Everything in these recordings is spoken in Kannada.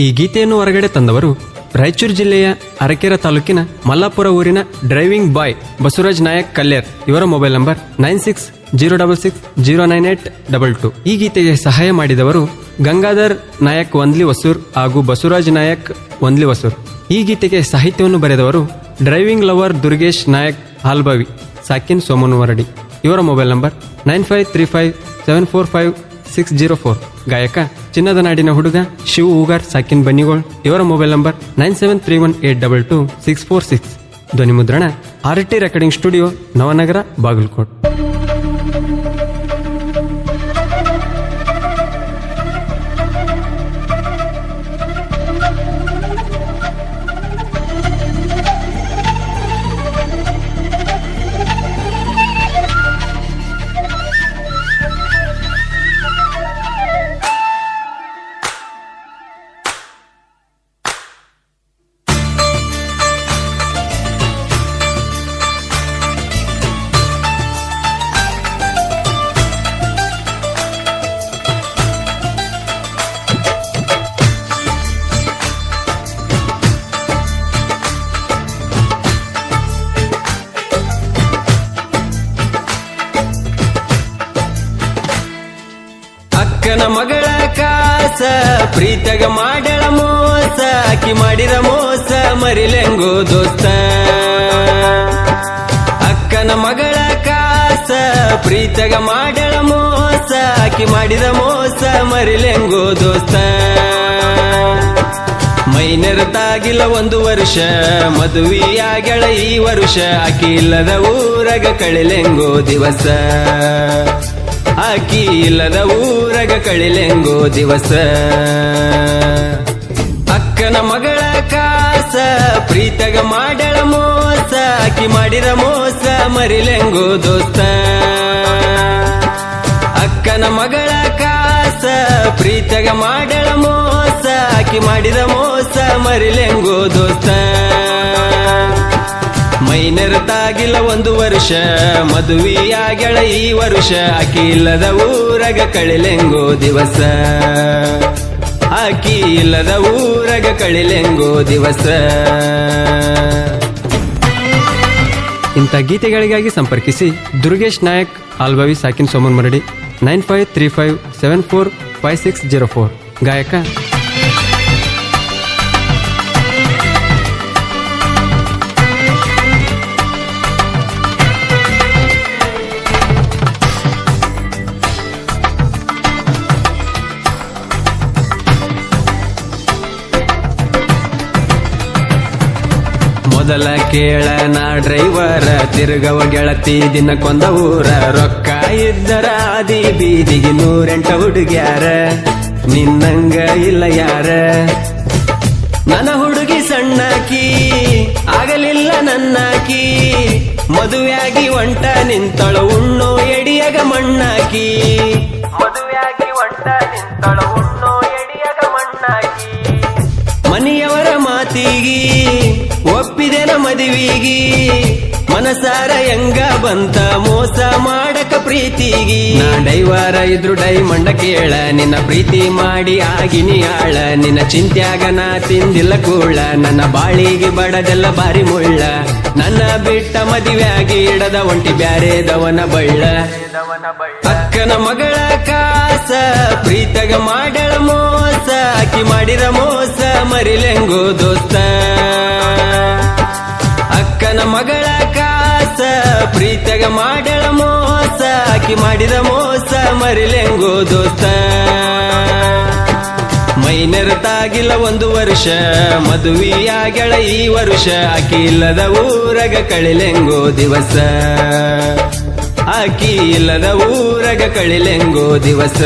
ಈ ಗೀತೆಯನ್ನು ಹೊರಗಡೆ ತಂದವರು ರಾಯಚೂರು ಜಿಲ್ಲೆಯ ಅರಕೆರೆ ತಾಲೂಕಿನ ಮಲ್ಲಾಪುರ ಊರಿನ ಡ್ರೈವಿಂಗ್ ಬಾಯ್ ಬಸವರಾಜ್ ನಾಯಕ್ ಕಲ್ಯಾರ್ ಇವರ mobile number nine six zero double six zero nine eight double two. ಈ ಗೀತೆಗೆ ಸಹಾಯ ಮಾಡಿದವರು ಗಂಗಾಧರ್ ನಾಯಕ್ ವಂದ್ಲಿ ವಸೂರ್ ಹಾಗೂ ಬಸವರಾಜ್ ನಾಯಕ್ ವಂದ್ಲಿ ವಸೂರ್ ಈ ಗೀತೆಗೆ ಸಾಹಿತ್ಯವನ್ನು ಬರೆದವರು ಡ್ರೈವಿಂಗ್ ಲವರ್ ದುರ್ಗೇಶ್ ನಾಯಕ್ ಹಾಲ್ಬಾವಿ, ಸಾಕಿನ್ ಸೋಮನವರಡಿ ಇವರ mobile number nine five three five seven four five six zero four. ಗಾಯಕ, ಚಿನ್ನದ ನಾಡಿನ ಹುಡುಗ, ಶಿವ ಹೂಗಾರ್ ಸಾಕಿನ್ ಬನ್ನಿಗೋಳ್. ಇವರ mobile number nine seven three one eight double two six four six. ಧ್ವನಿ ಮುದ್ರಣ, R T recording studio, Navanagar, Bagalkot. ಪ್ರೀತಗ ಮಾಡಳ ಮೋಸ, ಅಕ್ಕಿ ಮಾಡಿರ ಮೋಸ, ಮರಿಲೆಂಗು ದೋಸ್ತ. ಅಕ್ಕನ ಮಗಳ ಕಾಸ ಪ್ರೀತಗ ಮಾಡಳ ಮೋಸ, ಅಕ್ಕಿ ಮಾಡಿದ ಮೋಸ, ಮರಿಲೆಂಗು ದೋಸ್ತ. ಮೈನೆರತಾಗಿಲ್ಲ ಒಂದು ವರ್ಷ ಮದುವೆಯಾಗಳ ಈ ವರ್ಷ, ಅಕ್ಕಿ ಇಲ್ಲದ ಊರಗ ಕಳಿಲೆಂಗೋ ದಿವಸ. ಆಕಿ ಇಲ್ಲದ ಊರಗ ಕಳಿಲೆಂಗೋ ದಿವಸ. ಅಕ್ಕನ ಮಗಳ ಕಾಸ, ಪ್ರೀತಗ ಮಾಡಳ ಮೋಸ ಆಕಿ ಮಾಡಿದ ಮೋಸ ಮರಿಲೆಂಗೋ ದೋಸ್ತ. ಅಕ್ಕನ ಮಗಳ ಕಾಸ, ಪ್ರೀತಗ ಮಾಡಳ ಮೋಸ ಆಕಿ ಮಾಡಿದ ಮೋಸ ಮರಿಲೆಂಗೋ ದೋಸ್ತ. ಮೈನೆರತಾಗಿಲ್ಲ ಒಂದು ವರ್ಷ ಮದುವೆಯಾಗಳ ಈ ವರ್ಷ ಅಕ್ಕಿ ಇಲ್ಲದ ಊರಗ ಕಳಿಲೆಂಗೋ ದಿವಸ. ಅಕ್ಕಿ ಇಲ್ಲದ ಊರಗ ಕಳಿಲೆಂಗೋ ದಿವಸ. ಇಂಥ ಗೀತೆಗಳಿಗಾಗಿ ಸಂಪರ್ಕಿಸಿ Durgesh Nayak, ಆಲ್ಬವಿ ಸಾಕಿನ್ Soman Maradi, nine five three five seven four five six zero four. ಗಾಯಕ ಮೊದಲ ಕೇಳ ನಾ ಡ್ರೈವರ, ತಿರುಗವ ಗೆಳತಿ ದಿನಕ್ಕೊಂದ ಊರ ರೊಕ್ಕ ಇದ್ದರ ಅದಿ ಬೀದಿಗೆ ನೂರೆಂಟ ಹುಡುಗ್ಯಾರ. ನಿನ್ನಂಗ ಇಲ್ಲ ಯಾರ? ನನ್ನ ಹುಡುಗಿ ಸಣ್ಣಾಕಿ, ಆಗಲಿಲ್ಲ ನನ್ನಾಕಿ. ಮದುವೆಯಾಗಿ ಒಂಟ ನಿಂತಳು ಉಣ್ಣು ಎಡಿಯಾಗ ಮಣ್ಣಾಕಿ. ಮದುವೆಯಾಗಿ ಒಂಟ ನಿಂತಳ ಮದುವಿಗಿ ಮನಸಾರ ಹೆಂಗ ಬಂತ ಮೋಸ ಮಾಡಕ ಪ್ರೀತಿಗಿ. ಡೈವಾರ ಇದ್ರು ಡೈಮಂಡ ಕೇಳ, ನಿನ್ನ ಪ್ರೀತಿ ಮಾಡಿ ಆಗಿನಿ ಆಳ. ನಿನ್ನ ಚಿಂತ್ಯಾಗ ನಾ ತಿಂದಿಲ್ಲ ಕೂಳ, ನನ್ನ ಬಾಳಿಗೆ ಬಡದೆಲ್ಲ ಬಾರಿ ಮುಳ್ಳ. ನನ್ನ ಬಿಟ್ಟ ಮದುವೆಯಾಗಿ ಇಡದ ಒಂಟಿ ಬ್ಯಾರೆ ದವನ ಬಳ್ಳ. ಅಕ್ಕನ ಮಗಳ ಕಾಸ, ಪ್ರೀತಗ ಮಾಡಳ ಮೋಸ, ಆಕಿ ಮಾಡಿದ ಮೋಸ, ಮರಿಲೆಂಗೋ ದೋಸ್ತ. ಅಕ್ಕನ ಮಗಳ ಕಾಸ ಪ್ರೀತಗ ಮಾಡಳ ಮೋಸ, ಆಕಿ ಮಾಡಿದ ಮೋಸ ಮರಿಲೆಂಗೋ ದೋಸ್ತ. ಮೈನೆರತಾಗಿಲ್ಲ ಒಂದು ವರ್ಷ ಮದುವೆಯಾಗಳ ಈ ವರ್ಷ, ಆಕಿ ಇಲ್ಲದ ಊರಗ ಕಳಿಲೆಂಗೋ ದಿವಸ. ಆಕಿ ಇಲ್ಲದ ಊರಗ ಕಳಿಲೆಂಗೋ ದಿವಸ.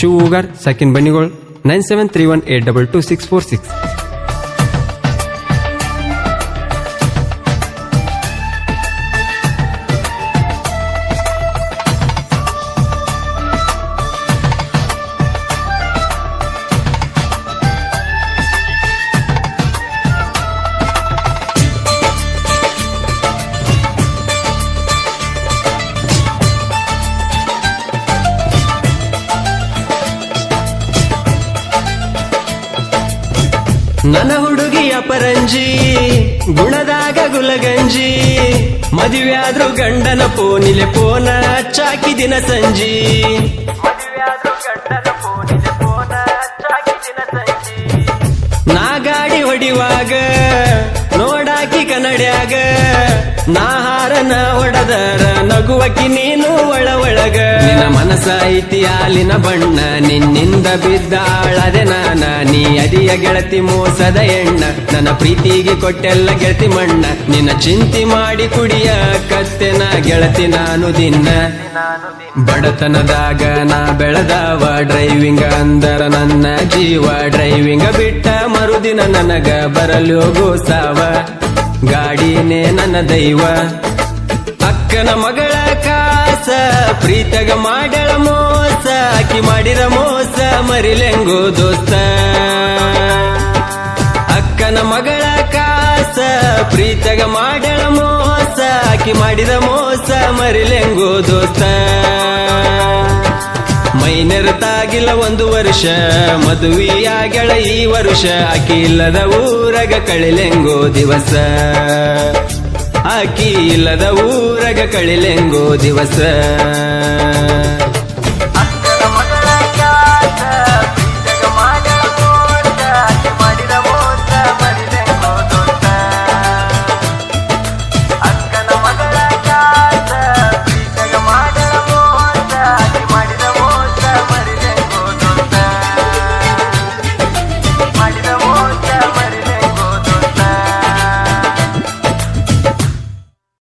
ಶುಗರ್, ಸಕಿನ್ Bannigol. Nine seven three one eight double two six four six ನನ್ನ ಹುಡುಗಿಯ ಪರಂಜಿ ಗುಣದಾಗ ಗುಲಗಂಜಿ, ಮದುವೆಯಾದ್ರು ಗಂಡನ ಪೋನಿಲೆ ಪೋನ ಚಾಕಿ ದಿನ ಸಂಜಿ. ನಾ ಗಾಡಿ ಹೊಡಿವಾಗ, ನೋಡಾಕಿ ಕನ್ನಡ್ಯಾಗ, ನಾ ಹಾರನ ಹೊಡದರ ನಗುವಕಿ ನೀನು ಒಳ ಒಳಗ. ನಿನ್ನ ಮನಸ ಐತಿ ಹಾಲಿನ ಬಣ್ಣ, ನಿನ್ನಿಂದ ಬಿದ್ದಾಳದೆ ನಾನ. ನೀ ಅದಿಯ ಗೆಳತಿ ಮೋಸದ ಎಣ್ಣ, ನನ್ನ ಪ್ರೀತಿಗೆ ಕೊಟ್ಟೆಲ್ಲ ಗೆಳತಿ ಮಣ್ಣ. ನಿನ್ನ ಚಿಂತಿ ಮಾಡಿ ಕುಡಿಯ ಕತ್ತೆನ ಗೆಳತಿ ನಾನು ದಿನ. ಬಡತನದಾಗ ನಾ ಬೆಳೆದವ ಡ್ರೈವಿಂಗ್ ಅಂದರ ನನ್ನ ಜೀವ. ಡ್ರೈವಿಂಗ್ ಬಿಟ್ಟ ಮರುದಿನ ನನಗ ಬರಲು ಗೋಸಾವ. ಗಾಡಿನೇ ನನ್ನ ದೈವ. ಅಕ್ಕನ ಮಗಳ ಕಾಸ, ಪ್ರೀತಗ ಮಾಡಳ ಮೋಸ ಆಕಿ ಮಾಡಿದ ಮೋಸ ಮರಿಲೆಂಗೋ ದೋಸ್ತ. ಅಕ್ಕನ ಮಗಳ ಕಾಸ, ಪ್ರೀತಗ ಮಾಡಳ ಮೋಸ ಆಕಿ ಮಾಡಿದ ಮೋಸ ಮರಿಲೆಂಗೋ ದೋಸ್ತ. ಮೈನೆರತಾಗಿಲ್ಲ ಒಂದು ವರ್ಷ ಮದುವೆಯಾಗಳ ಈ ವರ್ಷ ಆಕಿ ಇಲ್ಲದ ಊರಗ ಕಳಿಲೆಂಗೋ ದಿವಸ. ಆಕಿ ಇಲ್ಲದ ಊರಗ ಕಳಿಲೆಂಗೋ ದಿವಸ.